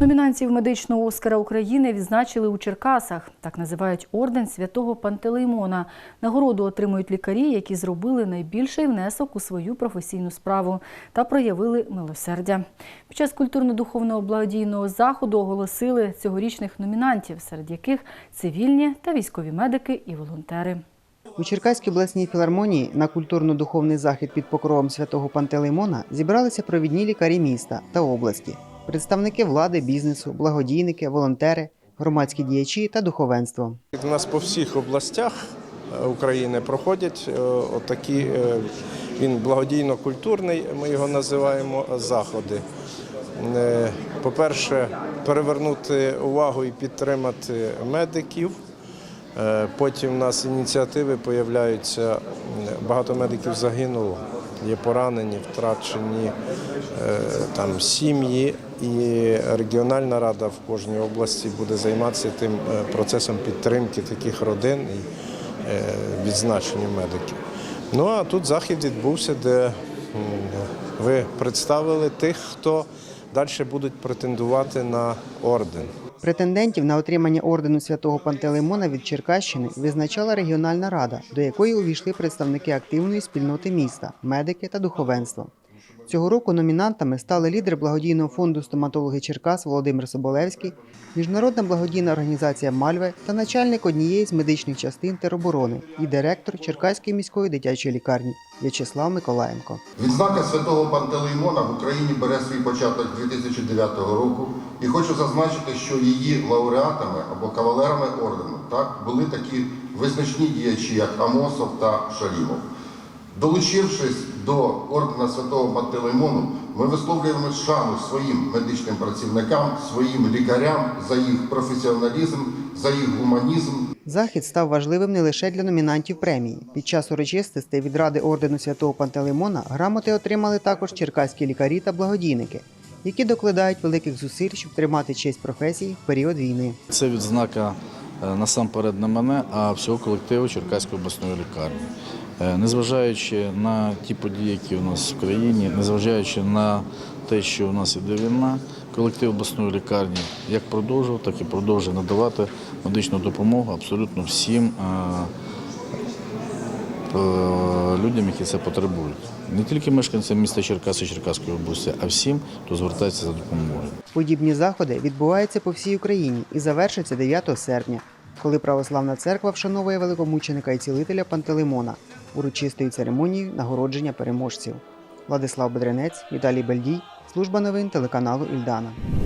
Номінантів медичного Оскара України відзначили у Черкасах. Так називають орден святого Пантелеймона. Нагороду отримують лікарі, які зробили найбільший внесок у свою професійну справу та проявили милосердя. Під час культурно-духовного благодійного заходу оголосили цьогорічних номінантів, серед яких цивільні та військові медики і волонтери. У Черкаській обласній філармонії на культурно-духовний захід під покровом святого Пантелеймона зібралися провідні лікарі міста та області, представники влади, бізнесу, благодійники, волонтери, громадські діячі та духовенство. У нас по всіх областях е, України проходять е, отакі, е, він благодійно-культурний, ми його називаємо, заходи. По-перше, перевернути увагу і підтримати медиків. Потім у нас ініціативи появляються. Багато медиків загинуло, є поранені, втрачені е, там сім'ї, і регіональна рада в кожній області буде займатися тим е, процесом підтримки таких родин і е, відзначення медиків. Ну а тут захід відбувся, де ви представили тих, хто далі будуть претендувати на орден. Претендентів на отримання ордену святого Пантелеймона від Черкащини визначала регіональна рада, до якої увійшли представники активної спільноти міста, медики та духовенство. Цього року номінантами стали лідер благодійного фонду стоматологи Черкас Володимир Соболевський, міжнародна благодійна організація Мальве та начальник однієї з медичних частин тероборони і директор Черкаської міської дитячої лікарні В'ячеслав Миколаєнко. Відзнака святого Пантелеймона в Україні бере свій початок 2009 року. І хочу зазначити, що її лауреатами або кавалерами ордену так, були такі визначні діячі, як Амосов та Шалімов. Долучившись до ордена святого Пантелеймону, ми висловлюємо шану своїм медичним працівникам, своїм лікарям за їх професіоналізм, за їх гуманізм Захід став важливим не лише для номінантів премії. Під час урочистостей від ради ордену святого Пантелеймона грамоти отримали також черкаські лікарі та благодійники, які докладають великих зусиль, щоб тримати честь професії в період війни. Це відзнака насамперед не мене, а всього колективу Черкаської обласної лікарні. Е, Незважаючи на ті події, які у нас в країні, незважаючи на те, що у нас іде війна, колектив обласної лікарні як продовжував, так і продовжує надавати медичну допомогу абсолютно всім е, е, людям, які це потребують. Не тільки мешканцям міста Черкаси Черкаської області, а всім, хто звертається за допомогою. Подібні заходи відбуваються по всій Україні і завершаться 9 серпня, коли православна церква вшановує великомученика і цілителя Пантелеймона урочистою церемонією нагородження переможців. Владислав Бедренець, Віталій Бельдій, служба новин телеканалу Ільдана.